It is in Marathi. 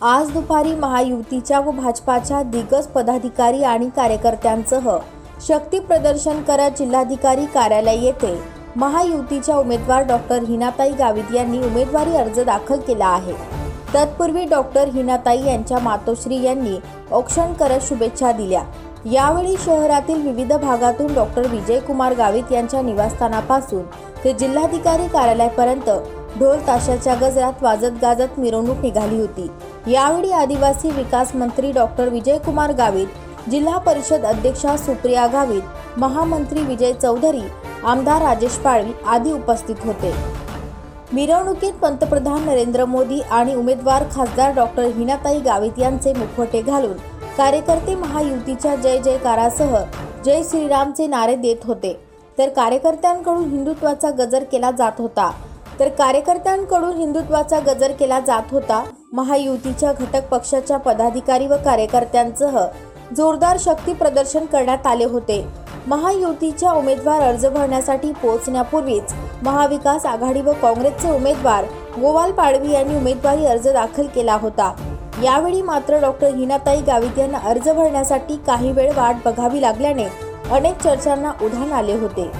आज दुपारी महायुतीच्या व भाजपाच्या दिग्गज पदाधिकारी आणि कार्यकर्त्यांसह शक्ती प्रदर्शन करत जिल्हाधिकारी कार्यालय येथे महायुतीच्या उमेदवार डॉक्टर हिनाताई गावित यांनी उमेदवारी अर्ज दाखल केला आहे. तत्पूर्वी डॉक्टर हिनाताई यांच्या मातोश्री यांनी औक्षण करत शुभेच्छा दिल्या. यावेळी शहरातील विविध भागातून डॉक्टर विजयकुमार गावित यांच्या निवासस्थानापासून ते जिल्हाधिकारी कार्यालयापर्यंत ढोल ताशाच्या गजरात वाजत गाजत मिरवणूक निघाली होती. यावेळी आदिवासी विकास मंत्री डॉक्टर विजयकुमार गावित जिल्हा परिषद अध्यक्षा सुप्रिया गावित महामंत्री विजय चौधरी आमदार राजेश पाळवी आदी उपस्थित होते. मिरवणुकीत पंतप्रधान नरेंद्र मोदी आणि उमेदवार खासदार डॉक्टर हिनाताई गावित यांचे मुखवटे घालून कार्यकर्ते महायुतीच्या जय जयकारासह जय श्रीरामचे नारे देत होते. तर कार्यकर्त्यांकडून हिंदुत्वाचा गजर केला जात होता. तर कार्यकर्त्यांकडून हिंदुत्वाचा गजर केला जात होता. महायुतीच्या घटक पक्षाच्या पदाधिकारी व कार्यकर्त्यांसह जोरदार शक्ती प्रदर्शन करण्यात आले होते. महायुतीच्या उमेदवार अर्ज भरण्यासाठी पोहोचण्यापूर्वीच महाविकास आघाडी व काँग्रेसचे उमेदवार गोवाल पाडवी यांनी उमेदवारी अर्ज दाखल केला होता. यावेळी मात्र डॉक्टर हिनाताई गावित यांना अर्ज भरण्यासाठी काही वेळ वाट बघावी लागल्याने अनेक चर्चांना उधाण आले होते.